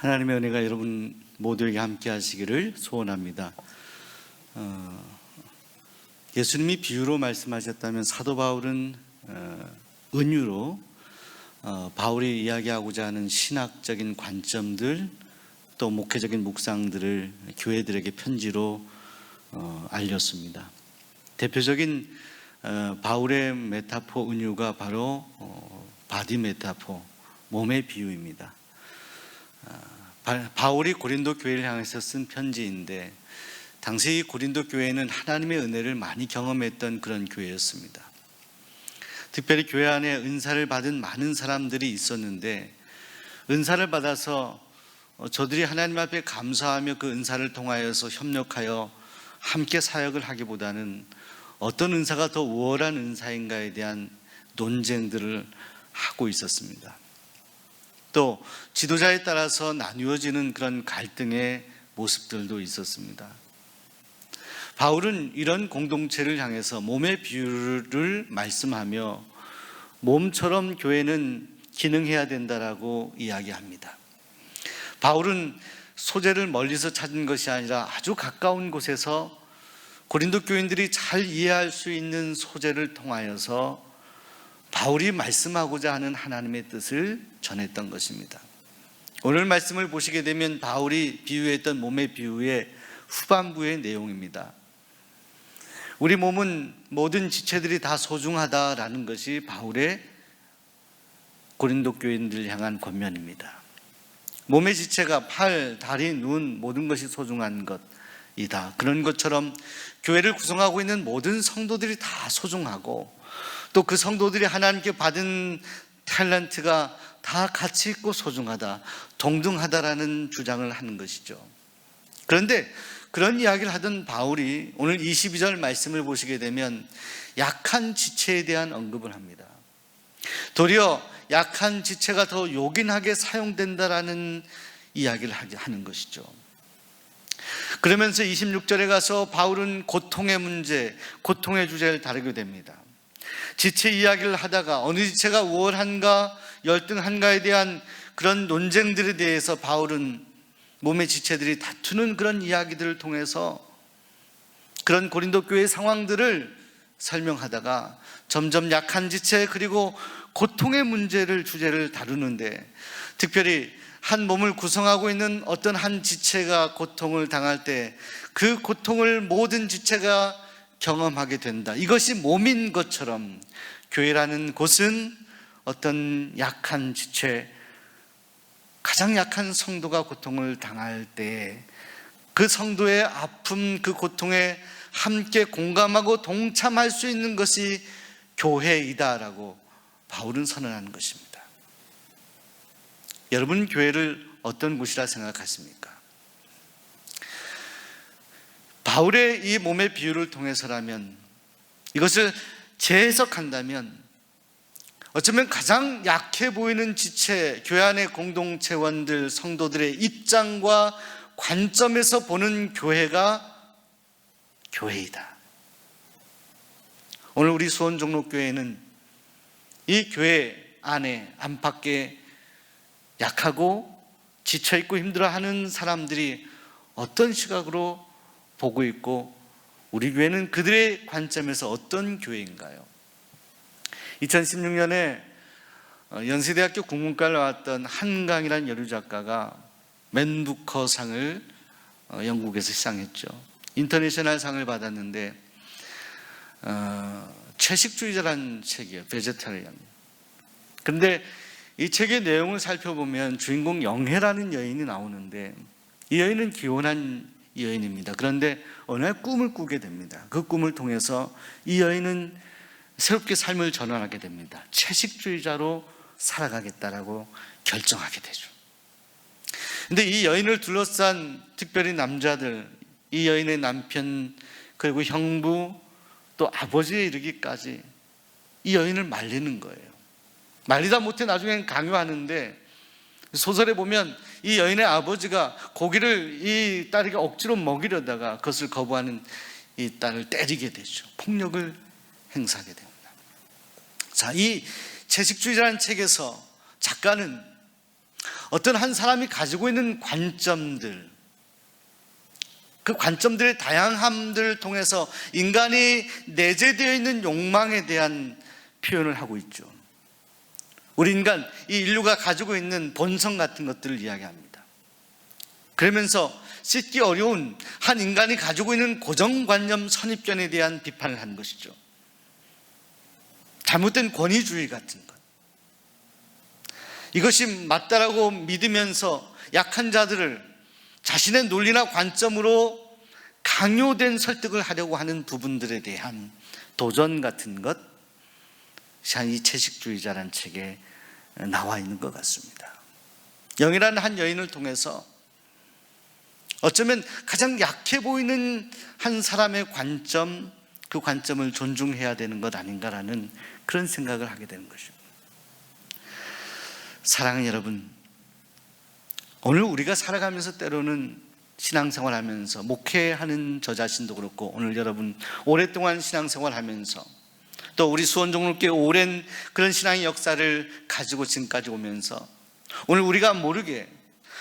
하나님의 은혜가 여러분 모두에게 함께 하시기를 소원합니다. 어, 예수님이 비유로 말씀하셨다면 사도 바울은 어, 은유로 어, 바울이 이야기하고자 하는 신학적인 관점들 또 목회적인 묵상들을 교회들에게 편지로 어, 알렸습니다. 대표적인 어, 바울의 메타포 은유가 바로 어, 바디 메타포 몸의 비유입니다. 바- 바울이 고린도 교회를 향해서 쓴 편지인데 당시 고린도 교회는 하나님의 은혜를 많이 경험했던 그런 교회였습니다. 특별히 교회 안에 은사를 받은 많은 사람들이 있었는데 은사를 받아서 어, 저들이 하나님 앞에 감사하며 그 은사를 통하여서 협력하여 함께 사역을 하기보다는 어떤 은사가 더 우월한 은사인가에 대한 논쟁들을 하고 있었습니다. 또 지도자에 따라서 나뉘어지는 그런 갈등의 모습들도 있었습니다. 바울은 이런 공동체를 향해서 몸의 비유를 말씀하며 몸처럼 교회는 기능해야 된다라고 이야기합니다. 바울은 소재를 멀리서 찾은 것이 아니라 아주 가까운 곳에서 고린도 교인들이 잘 이해할 수 있는 소재를 통하여서 바울이 말씀하고자 하는 하나님의 뜻을 전했던 것입니다. 오늘 말씀을 보시게 되면 바울이 비유했던 몸의 비유의 후반부의 내용입니다. 우리 몸은 모든 지체들이 다 소중하다라는 것이 바울의 고린도 교인들 향한 권면입니다. 몸의 지체가 팔, 다리, 눈 모든 것이 소중한 것이다. 그런 것처럼 교회를 구성하고 있는 모든 성도들이 다 소중하고 또 그 성도들이 하나님께 받은 탤런트가 다 가치 있고 소중하다, 동등하다라는 주장을 하는 것이죠. 그런데 그런 이야기를 하던 바울이 오늘 22절 말씀을 보시게 되면 약한 지체에 대한 언급을 합니다. 도리어 약한 지체가 더 요긴하게 사용된다라는 이야기를 하는 것이죠. 그러면서 26절에 가서 바울은 고통의 문제, 고통의 주제를 다루게 됩니다. 지체 이야기를 하다가 어느 지체가 우월한가 열등한가에 대한 그런 논쟁들에 대해서 바울은 몸의 지체들이 다투는 그런 이야기들을 통해서 그런 고린도 교회의 상황들을 설명하다가 점점 약한 지체 그리고 고통의 문제를 주제를 다루는데 특별히 한 몸을 구성하고 있는 어떤 한 지체가 고통을 당할 때 그 고통을 모든 지체가 경험하게 된다. 이것이 몸인 것처럼 교회라는 곳은 어떤 약한 지체, 가장 약한 성도가 고통을 당할 때 그 성도의 아픔, 그 고통에 함께 공감하고 동참할 수 있는 것이 교회이다라고 바울은 선언하는 것입니다. 여러분 교회를 어떤 곳이라 생각하십니까? 바울의 이 몸의 비유를 통해서라면 이것을 재해석한다면 어쩌면 가장 약해 보이는 지체, 교회 안의 공동체원들, 성도들의 입장과 관점에서 보는 교회가 교회이다. 오늘 우리 수원 종로교회는 이 교회 안에 안팎에 약하고 지쳐있고 힘들어하는 사람들이 어떤 시각으로 보고 있고 우리 교회는 그들의 관점에서 어떤 교회인가요? 2016년에 어, 연세대학교 국문과를 나왔던 한강이라는 여류 작가가 맨부커 상을 어, 영국에서 시상했죠. 인터내셔널 상을 받았는데 어, 채식주의자라는 책이에요. 베제타리안. 그런데 이 책의 내용을 살펴보면 주인공 영혜라는 여인이 나오는데 이 여인은 기혼한 여인입니다. 그런데 어느 날 꿈을 꾸게 됩니다. 그 꿈을 통해서 이 여인은 새롭게 삶을 전환하게 됩니다. 채식주의자로 살아가겠다라고 결정하게 되죠. 근데 이 여인을 둘러싼 특별히 남자들, 이 여인의 남편, 그리고 형부, 또 아버지에 이르기까지 이 여인을 말리는 거예요. 말리다 못해 나중엔 강요하는데 소설에 보면 이 여인의 아버지가 고기를 이 딸에게 억지로 먹이려다가 그것을 거부하는 이 딸을 때리게 되죠. 폭력을 행사하게 됩니다. 자, 이 채식주의라는 책에서 작가는 어떤 한 사람이 가지고 있는 관점들, 그 관점들의 다양함들을 통해서 인간이 내재되어 있는 욕망에 대한 표현을 하고 있죠. 우리 인간, 이 인류가 가지고 있는 본성 같은 것들을 이야기합니다. 그러면서 씻기 어려운 한 인간이 가지고 있는 고정관념 선입견에 대한 비판을 한 것이죠. 잘못된 권위주의 같은 것. 이것이 맞다라고 믿으면서 약한 자들을 자신의 논리나 관점으로 강요된 설득을 하려고 하는 부분들에 대한 도전 같은 것, 이 채식주의자란 책에 나와 있는 것 같습니다. 영이라는 한 여인을 통해서 어쩌면 가장 약해 보이는 한 사람의 관점, 그 관점을 존중해야 되는 것 아닌가라는 그런 생각을 하게 되는 것입니다. 사랑하는 여러분, 오늘 우리가 살아가면서 때로는 신앙생활 하면서 목회하는 저 자신도 그렇고 오늘 여러분 오랫동안 신앙생활 하면서 또 우리 수원종로교회 오랜 그런 신앙의 역사를 가지고 지금까지 오면서 오늘 우리가 모르게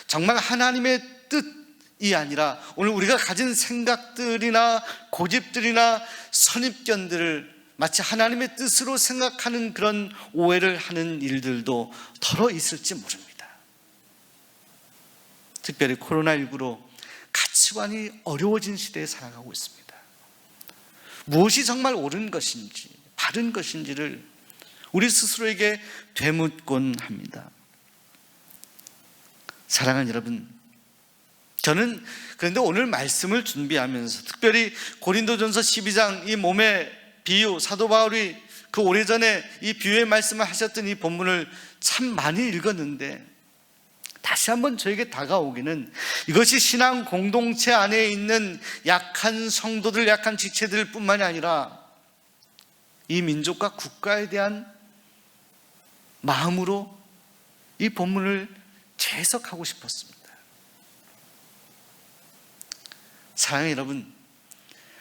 정말 하나님의 뜻이 아니라 오늘 우리가 가진 생각들이나 고집들이나 선입견들을 마치 하나님의 뜻으로 생각하는 그런 오해를 하는 일들도 덜어 있을지 모릅니다. 특별히 코로나19로 가치관이 어려워진 시대에 살아가고 있습니다. 무엇이 정말 옳은 것인지, 바른 것인지를 우리 스스로에게 되묻곤 합니다. 사랑하는 여러분, 저는 그런데 오늘 말씀을 준비하면서 특별히 고린도전서 12장 이 몸의 비유 사도 바울이 그 오래전에 이 비유의 말씀을 하셨던 이 본문을 참 많이 읽었는데 다시 한번 저에게 다가오기는 이것이 신앙 공동체 안에 있는 약한 성도들, 약한 지체들 뿐만이 아니라 이 민족과 국가에 대한 마음으로 이 본문을 재해석하고 싶었습니다. 사랑하는 여러분,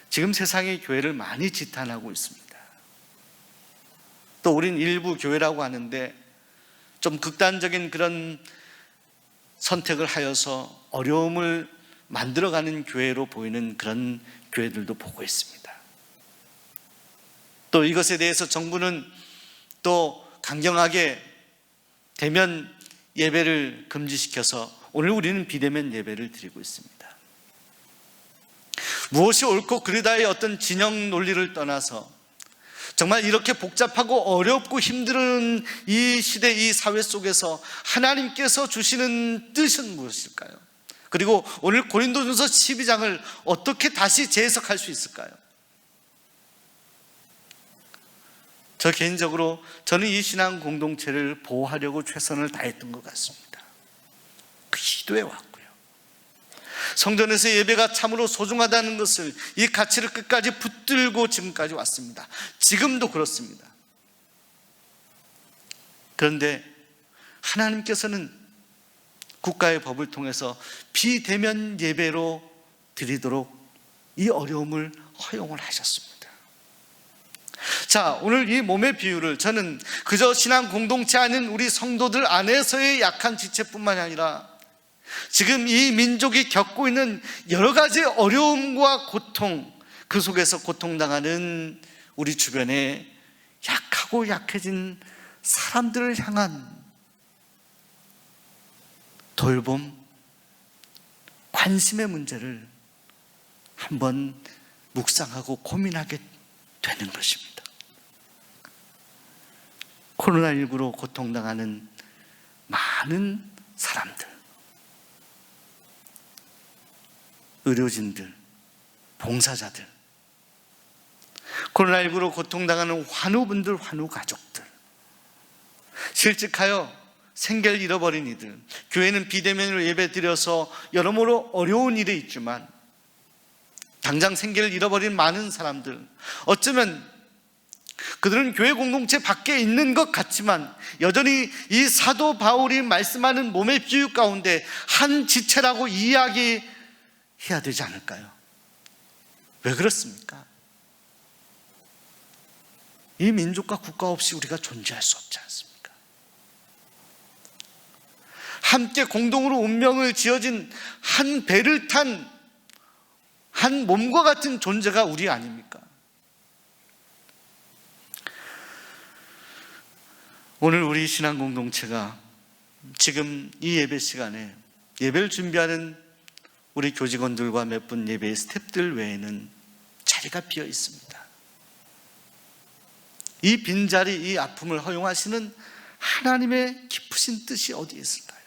지금 세상의 교회를 많이 지탄하고 있습니다. 또 우린 일부 교회라고 하는데 좀 극단적인 그런 선택을 하여서 어려움을 만들어가는 교회로 보이는 그런 교회들도 보고 있습니다. 또 이것에 대해서 정부는 또 강경하게 대면 예배를 금지시켜서 오늘 우리는 비대면 예배를 드리고 있습니다. 무엇이 옳고 그르다의 어떤 진영 논리를 떠나서 정말 이렇게 복잡하고 어렵고 힘든 이 시대, 이 사회 속에서 하나님께서 주시는 뜻은 무엇일까요? 그리고 오늘 고린도전서 12장을 어떻게 다시 재해석할 수 있을까요? 저 개인적으로 저는 이 신앙 공동체를 보호하려고 최선을 다했던 것 같습니다. 그 시도해 왔고. 성전에서 예배가 참으로 소중하다는 것을 이 가치를 끝까지 붙들고 지금까지 왔습니다. 지금도 그렇습니다. 그런데 하나님께서는 국가의 법을 통해서 비대면 예배로 드리도록 이 어려움을 허용을 하셨습니다. 자, 오늘 이 몸의 비유를 저는 그저 신앙 공동체 아닌 우리 성도들 안에서의 약한 지체뿐만 아니라 지금 이 민족이 겪고 있는 여러 가지 어려움과 고통, 그 속에서 고통당하는 우리 주변에 약하고 약해진 사람들을 향한 돌봄, 관심의 문제를 한번 묵상하고 고민하게 되는 것입니다. 코로나19로 고통당하는 많은 사람들, 의료진들, 봉사자들, 코로나19로 고통당하는 환우분들, 환우 가족들, 실직하여 생계를 잃어버린 이들, 교회는 비대면으로 예배 드려서 여러모로 어려운 일이 있지만, 당장 생계를 잃어버린 많은 사람들, 어쩌면 그들은 교회 공동체 밖에 있는 것 같지만 여전히 이 사도 바울이 말씀하는 몸의 비유 가운데 한 지체라고 이야기 해야 되지 않을까요? 왜 그렇습니까? 이 민족과 국가 없이 우리가 존재할 수 없지 않습니까? 함께 공동으로 운명을 지어진 한 배를 탄 한 몸과 같은 존재가 우리 아닙니까? 오늘 우리 신앙 공동체가 지금 이 예배 시간에 예배를 준비하는 우리 교직원들과 몇 분 예배 스탭들 외에는 자리가 비어 있습니다. 이 빈자리, 이 아픔을 허용하시는 하나님의 깊으신 뜻이 어디에 있을까요?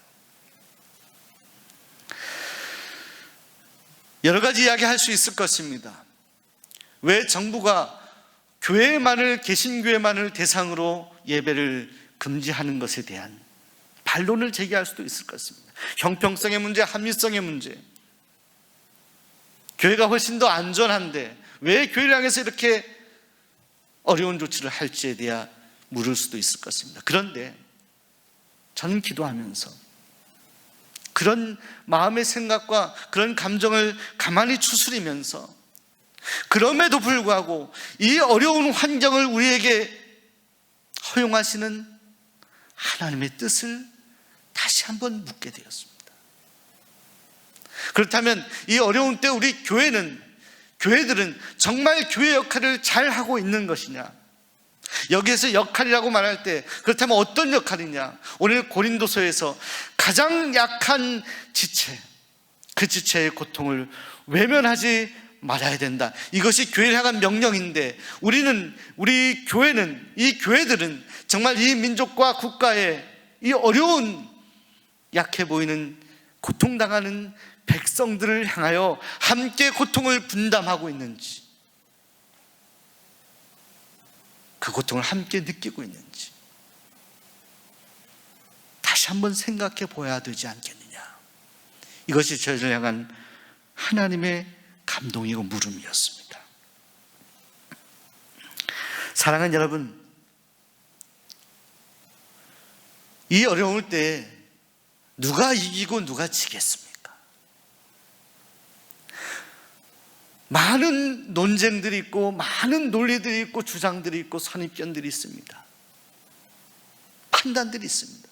여러 가지 이야기 할 수 있을 것입니다. 왜 정부가 교회만을, 개신교회만을 대상으로 예배를 금지하는 것에 대한 반론을 제기할 수도 있을 것입니다. 형평성의 문제, 합리성의 문제. 교회가 훨씬 더 안전한데 왜 교회를 향해서 이렇게 어려운 조치를 할지에 대해 물을 수도 있을 것입니다. 그런데 저는 기도하면서 그런 마음의 생각과 그런 감정을 가만히 추스리면서 그럼에도 불구하고 이 어려운 환경을 우리에게 허용하시는 하나님의 뜻을 다시 한번 묻게 되었습니다. 그렇다면 이 어려운 때 우리 교회는 교회들은 정말 교회 역할을 잘 하고 있는 것이냐? 여기에서 역할이라고 말할 때 그렇다면 어떤 역할이냐? 오늘 고린도서에서 가장 약한 지체, 그 지체의 고통을 외면하지 말아야 된다. 이것이 교회를 향한 명령인데 우리는 우리 교회는 이 교회들은 정말 이 민족과 국가의 이 어려운 약해 보이는 고통당하는 백성들을 향하여 함께 고통을 분담하고 있는지 그 고통을 함께 느끼고 있는지 다시 한번 생각해 보아야 되지 않겠느냐. 이것이 저희를 향한 하나님의 감동이고 물음이었습니다. 사랑하는 여러분, 이 어려울 때 누가 이기고 누가 지겠습니까? 많은 논쟁들이 있고 많은 논리들이 있고 주장들이 있고 선입견들이 있습니다. 판단들이 있습니다.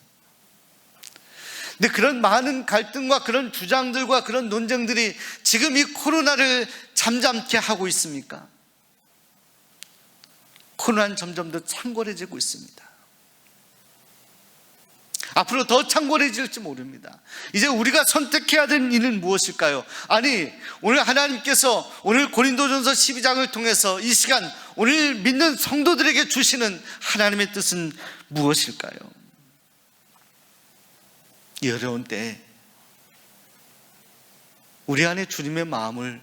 근데 그런 많은 갈등과 그런 주장들과 그런 논쟁들이 지금 이 코로나를 잠잠케 하고 있습니까? 코로나는 점점 더 창궐해지고 있습니다. 앞으로 더 창궐해질지 모릅니다. 이제 우리가 선택해야 되는 일은 무엇일까요? 아니, 오늘 하나님께서 오늘 고린도전서 12장을 통해서 이 시간 오늘 믿는 성도들에게 주시는 하나님의 뜻은 무엇일까요? 이 어려운 때 우리 안에 주님의 마음을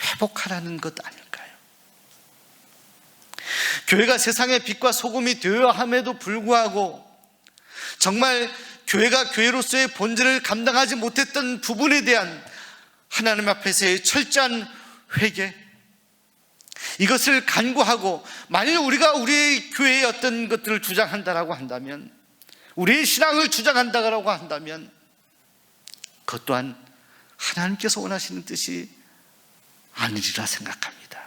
회복하라는 것 아닐까요? 교회가 세상의 빛과 소금이 되어야 함에도 불구하고 정말 교회가 교회로서의 본질을 감당하지 못했던 부분에 대한 하나님 앞에서의 철저한 회개 이것을 간구하고 만일 우리가 우리의 교회의 어떤 것들을 주장한다라고 한다면 우리의 신앙을 주장한다고 한다면 그것 또한 하나님께서 원하시는 뜻이 아니리라 생각합니다.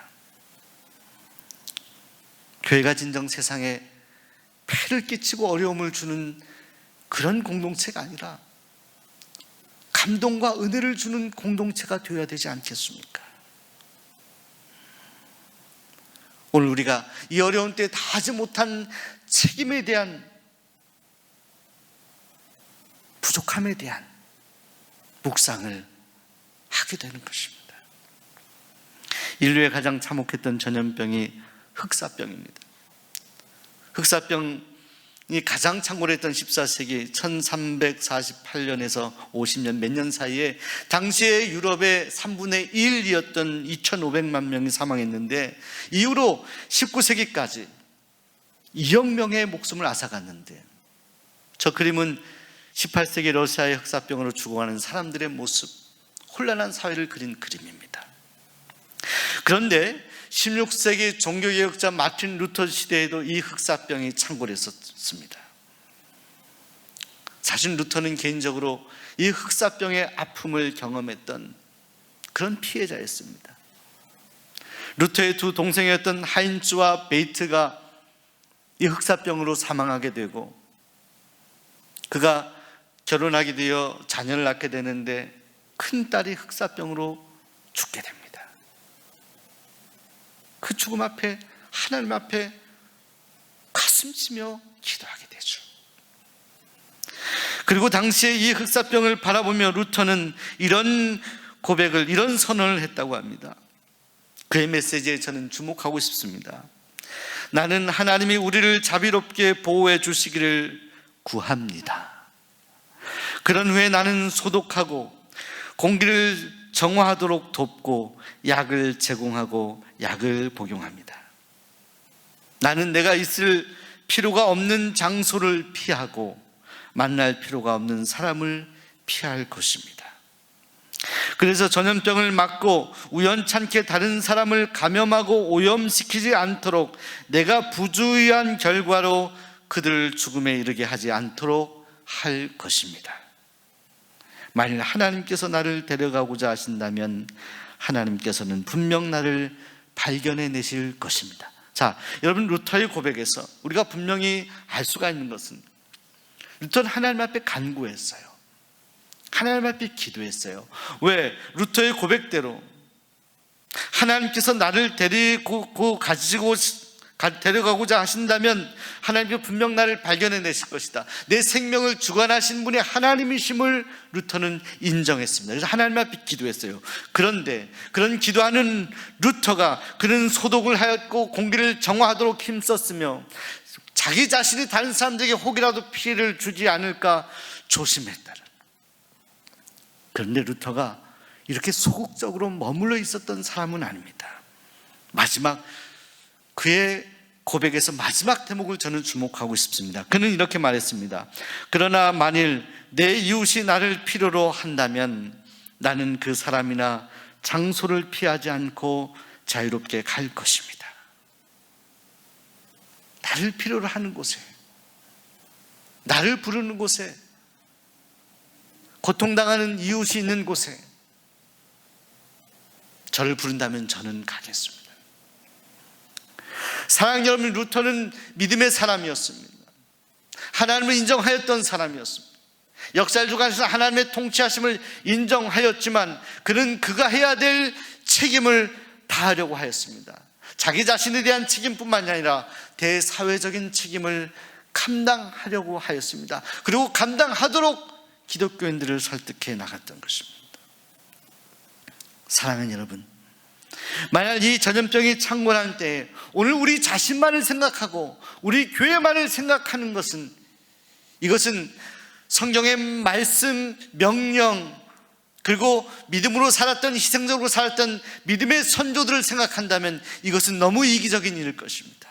교회가 진정 세상에 폐를 끼치고 어려움을 주는 그런 공동체가 아니라 감동과 은혜를 주는 공동체가 되어야 되지 않겠습니까? 오늘 우리가 이 어려운 때다 하지 못한 책임에 대한 부족함에 대한 묵상을 하게 되는 것입니다. 인류의 가장 참혹했던 전염병이 흑사병입니다. 흑사병 이 가장 창궐했던 14세기 1348년에서 50년 몇 년 사이에 당시에 유럽의 3분의 1이었던 2,500만 명이 사망했는데 이후로 19세기까지 2억 명의 목숨을 앗아갔는데 저 그림은 18세기 러시아의 흑사병으로 죽어가는 사람들의 모습, 혼란한 사회를 그린 그림입니다. 그런데 16세기 종교개혁자 마틴 루터 시대에도 이 흑사병이 창궐했었습니다. 사실 루터는 개인적으로 이 흑사병의 아픔을 경험했던 그런 피해자였습니다. 루터의 두 동생이었던 하인츠와 베이트가 이 흑사병으로 사망하게 되고 그가 결혼하게 되어 자녀를 낳게 되는데 큰 딸이 흑사병으로 죽게 됩니다. 그 죽음 앞에 하나님 앞에 가슴 치며 기도하게 되죠. 그리고 당시에 이 흑사병을 바라보며 루터는 이런 고백을 이런 선언을 했다고 합니다. 그의 메시지에 저는 주목하고 싶습니다. 나는 하나님이 우리를 자비롭게 보호해 주시기를 구합니다. 그런 후에 나는 소독하고 공기를 정화하도록 돕고 약을 제공하고 약을 복용합니다. 나는 내가 있을 필요가 없는 장소를 피하고 만날 필요가 없는 사람을 피할 것입니다. 그래서 전염병을 막고 우연찮게 다른 사람을 감염하고 오염시키지 않도록 내가 부주의한 결과로 그들을 죽음에 이르게 하지 않도록 할 것입니다. 만일 하나님께서 나를 데려가고자 하신다면 하나님께서는 분명 나를 발견해 내실 것입니다. 자, 여러분 루터의 고백에서 우리가 분명히 알 수가 있는 것은 루터는 하나님 앞에 간구했어요. 하나님 앞에 기도했어요. 왜? 루터의 고백대로 하나님께서 나를 데리고 가지고 데려가고자 하신다면 하나님께 분명 나를 발견해 내실 것이다. 내 생명을 주관하신 분이 하나님이심을 루터는 인정했습니다. 그래서 하나님 앞에 기도했어요. 그런데 그런 기도하는 루터가 그는 소독을 하였고 공기를 정화하도록 힘썼으며 자기 자신이 다른 사람들에게 혹이라도 피해를 주지 않을까 조심했다는. 그런데 루터가 이렇게 소극적으로 머물러 있었던 사람은 아닙니다. 마지막 그의 고백에서 마지막 대목을 저는 주목하고 싶습니다. 그는 이렇게 말했습니다. 그러나 만일 내 이웃이 나를 필요로 한다면 나는 그 사람이나 장소를 피하지 않고 자유롭게 갈 것입니다. 나를 필요로 하는 곳에, 나를 부르는 곳에, 고통당하는 이웃이 있는 곳에 저를 부른다면 저는 가겠습니다. 사랑 여러분, 루터는 믿음의 사람이었습니다. 하나님을 인정하였던 사람이었습니다. 역사를 주관해서 하나님의 통치하심을 인정하였지만 그는 그가 해야 될 책임을 다하려고 하였습니다. 자기 자신에 대한 책임뿐만이 아니라 대사회적인 책임을 감당하려고 하였습니다. 그리고 감당하도록 기독교인들을 설득해 나갔던 것입니다. 사랑하는 여러분, 만약 이 전염병이 창궐한 때에 오늘 우리 자신만을 생각하고 우리 교회만을 생각하는 것은 이것은 성경의 말씀, 명령, 그리고 믿음으로 살았던 희생적으로 살았던 믿음의 선조들을 생각한다면 이것은 너무 이기적인 일일 것입니다.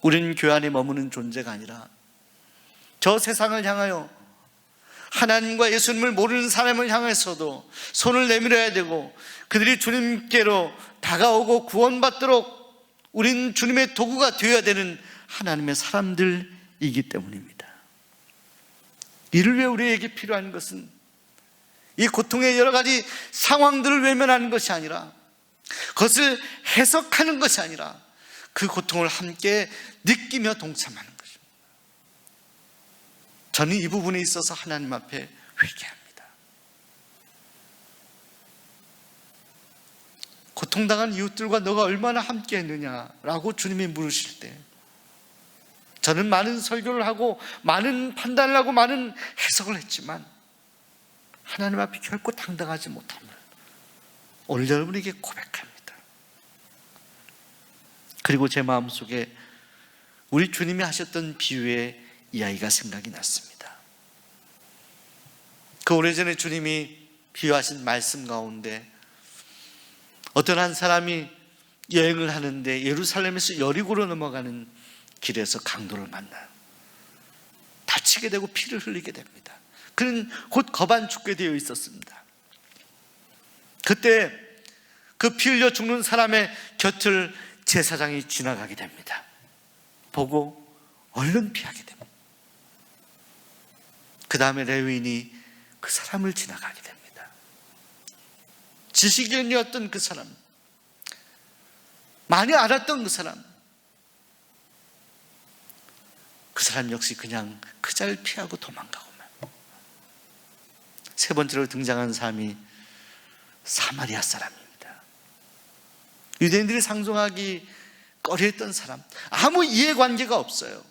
우리는 교회 안에 머무는 존재가 아니라 저 세상을 향하여 하나님과 예수님을 모르는 사람을 향해서도 손을 내밀어야 되고 그들이 주님께로 다가오고 구원받도록 우린 주님의 도구가 되어야 되는 하나님의 사람들이기 때문입니다. 이를 위해 우리에게 필요한 것은 이 고통의 여러 가지 상황들을 외면하는 것이 아니라 그것을 해석하는 것이 아니라 그 고통을 함께 느끼며 동참하는. 저는 이 부분에 있어서 하나님 앞에 회개합니다. 고통당한 이웃들과 너가 얼마나 함께 했느냐라고 주님이 물으실 때 저는 많은 설교를 하고 많은 판단을 하고 많은 해석을 했지만 하나님 앞에 결코 당당하지 못함을 오늘 여러분에게 고백합니다. 그리고 제 마음속에 우리 주님이 하셨던 비유의 이야기가 생각이 났습니다. 그 오래전에 주님이 비유하신 말씀 가운데 어떤 한 사람이 여행을 하는데 예루살렘에서 여리고로 넘어가는 길에서 강도를 만나요. 다치게 되고 피를 흘리게 됩니다. 그는 곧 거반 죽게 되어 있었습니다. 그때 그 피 흘려 죽는 사람의 곁을 제사장이 지나가게 됩니다. 보고 얼른 피하게 됩니다. 그 다음에 레위인이 그 사람을 지나가게 됩니다. 지식인이었던 그 사람, 많이 알았던 그 사람, 그 사람 역시 그냥 그 자를 피하고 도망가고만. 세 번째로 등장한 사람이 사마리아 사람입니다. 유대인들이 상종하기 꺼려했던 사람, 아무 이해관계가 없어요.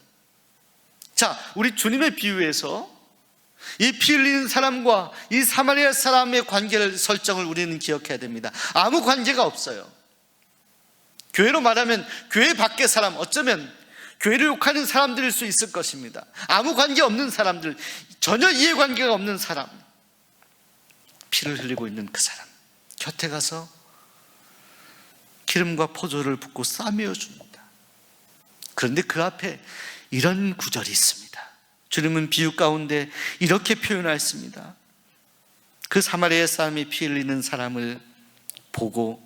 자, 우리 주님의 비유에서 이 피 흘리는 사람과 이 사마리아 사람의 관계를 설정을 우리는 기억해야 됩니다. 아무 관계가 없어요. 교회로 말하면 교회 밖의 사람, 어쩌면 교회를 욕하는 사람들일 수 있을 것입니다. 아무 관계 없는 사람들, 전혀 이해관계가 없는 사람, 피를 흘리고 있는 그 사람, 곁에 가서 기름과 포도를 붓고 싸매어 줍니다. 그런데 그 앞에 이런 구절이 있습니다. 주님은 비유 가운데 이렇게 표현하였습니다. 그 사마리아 사람이 피 흘리는 사람을 보고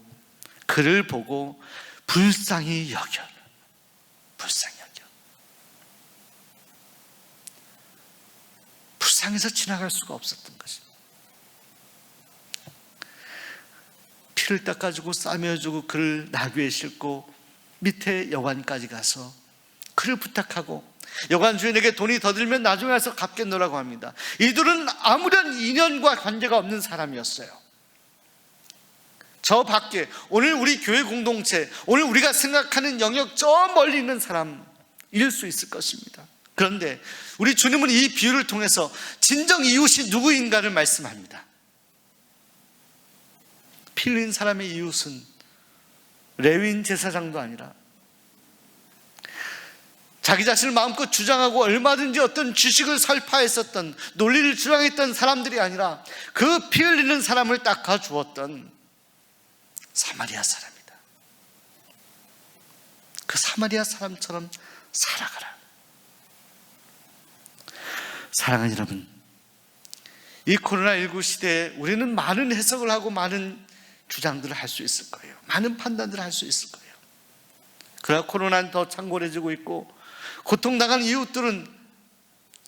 그를 보고 불쌍히 여겨 불쌍히 여겨 불쌍해서 지나갈 수가 없었던 것입니다. 피를 닦아주고 싸매어주고 그를 나귀에 싣고 밑에 여관까지 가서 그를 부탁하고 여관 주인에게 돈이 더 들면 나중에 와서 갚겠노라고 합니다. 이들은 아무런 인연과 관계가 없는 사람이었어요. 저 밖에 오늘 우리 교회 공동체, 오늘 우리가 생각하는 영역 저 멀리 있는 사람일 수 있을 것입니다. 그런데 우리 주님은 이 비유를 통해서 진정 이웃이 누구인가를 말씀합니다. 필린 사람의 이웃은 레위인 제사장도 아니라 자기 자신을 마음껏 주장하고 얼마든지 어떤 지식을 설파했었던 논리를 주장했던 사람들이 아니라 그 피 흘리는 사람을 닦아 주었던 사마리아 사람이다. 그 사마리아 사람처럼 살아가라. 사랑하는 여러분, 이 코로나19 시대에 우리는 많은 해석을 하고 많은 주장들을 할 수 있을 거예요. 많은 판단들을 할 수 있을 거예요. 그러나 코로나는 더 창궐해지고 있고 고통당한 이웃들은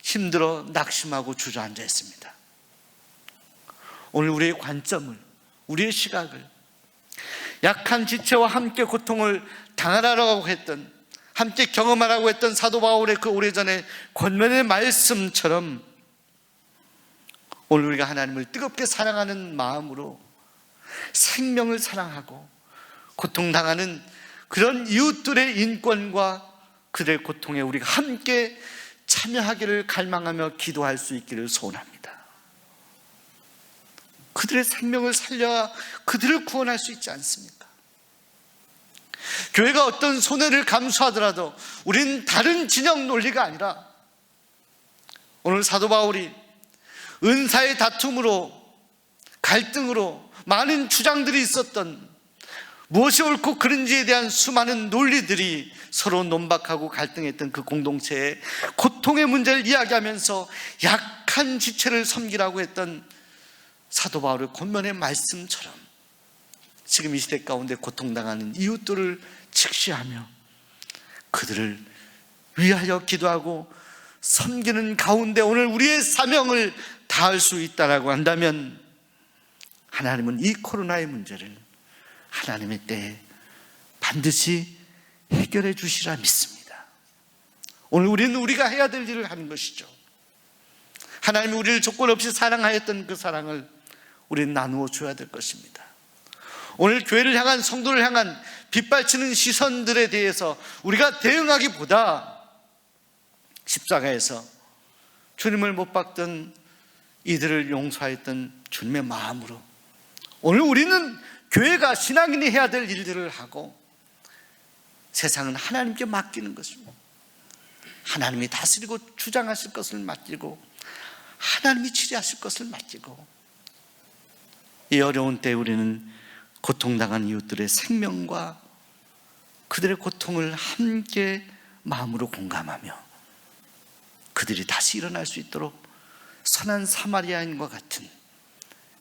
힘들어 낙심하고 주저앉아 있습니다. 오늘 우리의 관점을, 우리의 시각을 약한 지체와 함께 고통을 당하라고 했던, 함께 경험하라고 했던 사도 바울의 그 오래전에 권면의 말씀처럼 오늘 우리가 하나님을 뜨겁게 사랑하는 마음으로 생명을 사랑하고 고통당하는 그런 이웃들의 인권과 그들의 고통에 우리가 함께 참여하기를 갈망하며 기도할 수 있기를 소원합니다. 그들의 생명을 살려 그들을 구원할 수 있지 않습니까? 교회가 어떤 손해를 감수하더라도 우리는 다른 진영 논리가 아니라 오늘 사도 바울이 은사의 다툼으로 갈등으로 많은 주장들이 있었던 무엇이 옳고 그른지에 대한 수많은 논리들이 서로 논박하고 갈등했던 그 공동체의 고통의 문제를 이야기하면서 약한 지체를 섬기라고 했던 사도 바울의 권면의 말씀처럼 지금 이 시대 가운데 고통당하는 이웃들을 직시하며 그들을 위하여 기도하고 섬기는 가운데 오늘 우리의 사명을 다할 수 있다라고 한다면 하나님은 이 코로나의 문제를 하나님의 때에 반드시 해결해 주시라 믿습니다. 오늘 우리는 우리가 해야 될 일을 하는 것이죠. 하나님이 우리를 조건 없이 사랑하였던 그 사랑을 우리는 나누어 줘야 될 것입니다. 오늘 교회를 향한 성도를 향한 빗발치는 시선들에 대해서 우리가 대응하기보다 십자가에서 주님을 못 박던 이들을 용서했던 주님의 마음으로 오늘 우리는 교회가 신앙인이 해야 될 일들을 하고 세상은 하나님께 맡기는 것입니다. 하나님이 다스리고 주장하실 것을 맡기고 하나님이 치료하실 것을 맡기고 이 어려운 때 우리는 고통당한 이웃들의 생명과 그들의 고통을 함께 마음으로 공감하며 그들이 다시 일어날 수 있도록 선한 사마리아인과 같은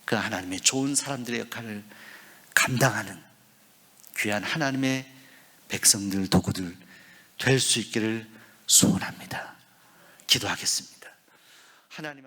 그 하나님의 좋은 사람들의 역할을 감당하는 귀한 하나님의 백성들, 도구들 될 수 있기를 소원합니다. 기도하겠습니다. 하나님